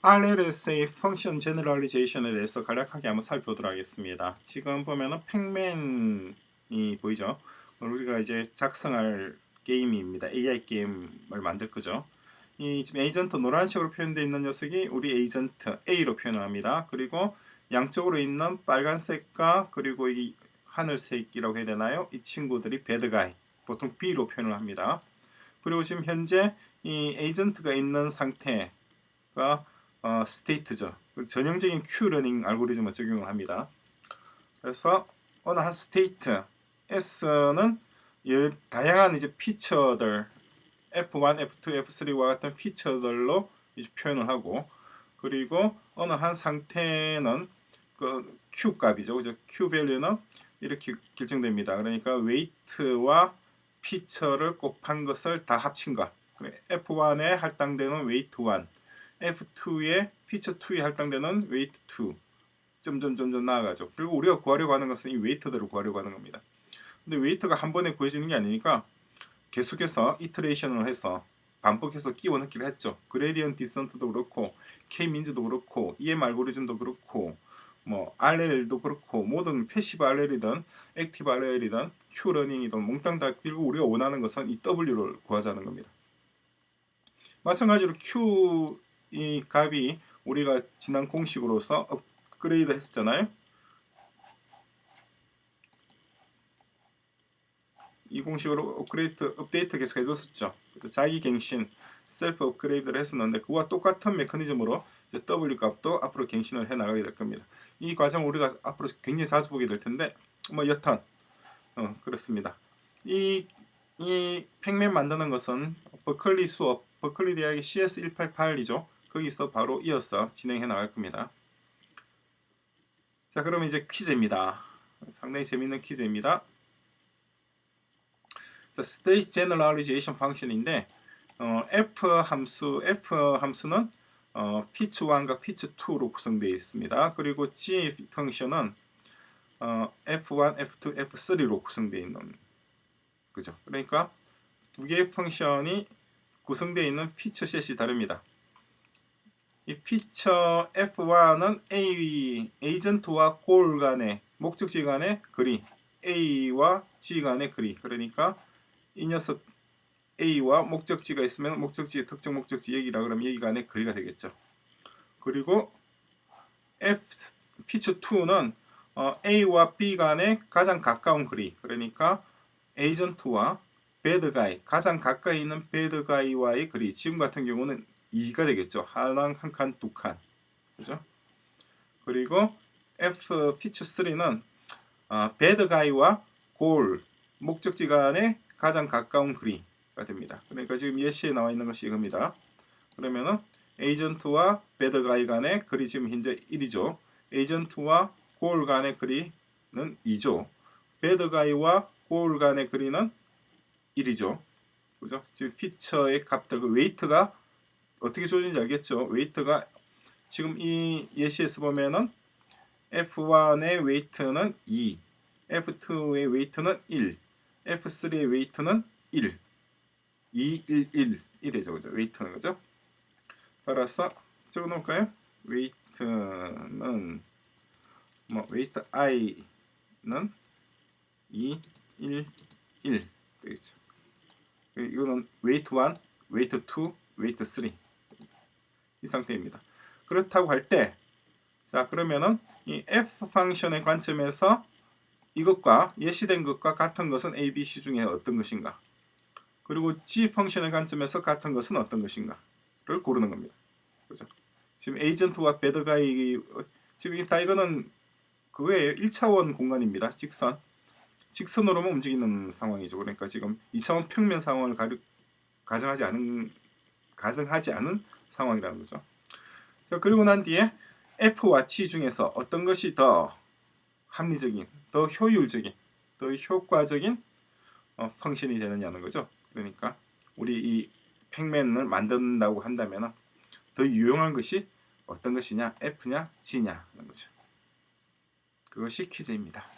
RLSA 펑션 제너럴리제이션에 대해서 간략하게 한번 살펴보도록 하겠습니다. 지금 보면은 팩맨이 보이죠? 우리가 이제 작성할 게임입니다. AI 게임을 만들 거죠. 이 지금 에이전트 노란색으로 표현되어 있는 녀석이 우리 에이전트 A로 표현을 합니다. 그리고 양쪽으로 있는 빨간색과 그리고 이 하늘색이라고 해야 되나요? 이 친구들이 배드가이 보통 B로 표현을 합니다. 그리고 지금 현재 이 에이전트가 있는 상태가 어, 스테이트죠. 전형적인 Q 러닝 알고리즘을 적용을 합니다. 그래서 어느 한 스테이트 S는 열, 다양한 이제 피처들 F1, F2, F3와 같은 피처들로 이제 표현을 하고 그리고 어느 한 상태는 그 Q 값이죠. 그죠? Q 밸류는 이렇게 결정됩니다. 그러니까 웨이트와 피처를 곱한 것을 다 합친 것. F1에 할당되는 웨이트 1, F2에 피처 2에 할당되는 웨이트 2. 점점점점 나아가죠. 그리고 우리가 구하려고 하는 것은 이 웨이트들을 구하려고 하는 겁니다. 근데 웨이트가 한 번에 구해지는 게 아니니까 계속해서 이터레이션을 해서 반복해서 끼워 넣기를 했죠. 그레디언 디선트도 그렇고 K 민즈도 그렇고 EM 알고리즘도 그렇고 뭐 RL도 그렇고 모든 패시브 RL이든 액티브 RL이든 Q 러닝이든 몽땅 다 그리고 우리가 원하는 것은 이 W를 구하자는 겁니다. 마찬가지로 Q 이 값이 우리가 지난 공식으로서 업그레이드 했었잖아요. 이 공식으로 업그레이드 업데이트 계속 해줬었죠. 자기 갱신 셀프 업그레이드를 했었는데 그와 똑같은 메커니즘으로 이제 W 값도 앞으로 갱신을 해 나가게 될 겁니다. 이 과정 우리가 앞으로 굉장히 자주 보게 될 텐데 뭐 여튼 어, 그렇습니다. 이, 이 팩맨 만드는 것은 버클리 수업, 버클리 대학의 CS188이죠. 거기서 바로 이어서 진행해 나갈 겁니다. 자, 그러면 이제 퀴즈입니다. 상당히 재밌는 퀴즈입니다. 자, State Generalization Function인데 어, F 함수, F 함수는 어, 피치 1과 피치 2로 구성되어 있습니다. 그리고 G 펑션은 어, F1, F2, F3로 구성되어 있는 그죠? 그러니까 두 개의 펑션이 구성되어 있는 피처 셋이 다릅니다. 이 피처 F1은 A 에이전트와 골 간의 목적지 간의 거리 A와 G 간의 거리. 그러니까 이 녀석 A와 목적지가 있으면 목적지의 특정 목적지 얘기라 그러면 여기 간의 거리가 되겠죠. 그리고 F 피처 2는 어, A와 B 간의 가장 가까운 거리. 그러니까 에이전트와 배드가이 가장 가까이 있는 배드가이와의 거리. 지금 같은 경우는 2가 되겠죠. 하나 한 칸, 두 칸. 그죠? 그리고 F 피처 3는 어, 배드 가이와 골 목적지 간의 가장 가까운 거리가 됩니다. 그러니까 지금 예시에 나와 있는 것이 이겁니다. 그러면은 에이전트와 배드 가이 간의 거리 지금 현재 1이죠. 에이전트와 골 간의 거리는 2죠. 배드 가이와 골 간의 거리는 1이죠. 그죠? 지금 피처의 값들, 그 웨이트가 어떻게 조절인지 알겠죠? 웨이트가 지금 이 예시에서 보면은 F1의 웨이트는 2, F2의 웨이트는 1, F3의 웨이트는 1, 2, 1, 1, 이 되죠, 그죠? 웨이트는 그죠? 따라서 적어 놓을까요? 웨이트는 뭐 웨이트 i는 2, 1, 1 되겠죠. 이거는 웨이트 1, 웨이트 2, 웨이트 3 이 상태입니다. 그렇다고 할 때, 자 그러면은 이 f 펑션의 관점에서 이것과 예시된 것과 같은 것은 a, b, c 중에 어떤 것인가? 그리고 g 펑션의 관점에서 같은 것은 어떤 것인가?를 고르는 겁니다. 그죠? 지금 에이전트와 배드가이 지금 다 이거는 그거예요. 1차원 공간입니다. 직선. 직선으로만 움직이는 상황이죠. 그러니까 지금 2차원 평면 상황을 가정하지 않은 가정하지 않은 상황이라는 거죠. 자, 그리고 난 뒤에 F와 G 중에서 어떤 것이 더 합리적인, 더 효율적인, 더 효과적인 어, 펑션이 되느냐는 거죠. 그러니까 우리 이 팩맨을 만든다고 한다면 더 유용한 것이 어떤 것이냐, F냐, G냐는 거죠. 그것이 퀴즈입니다.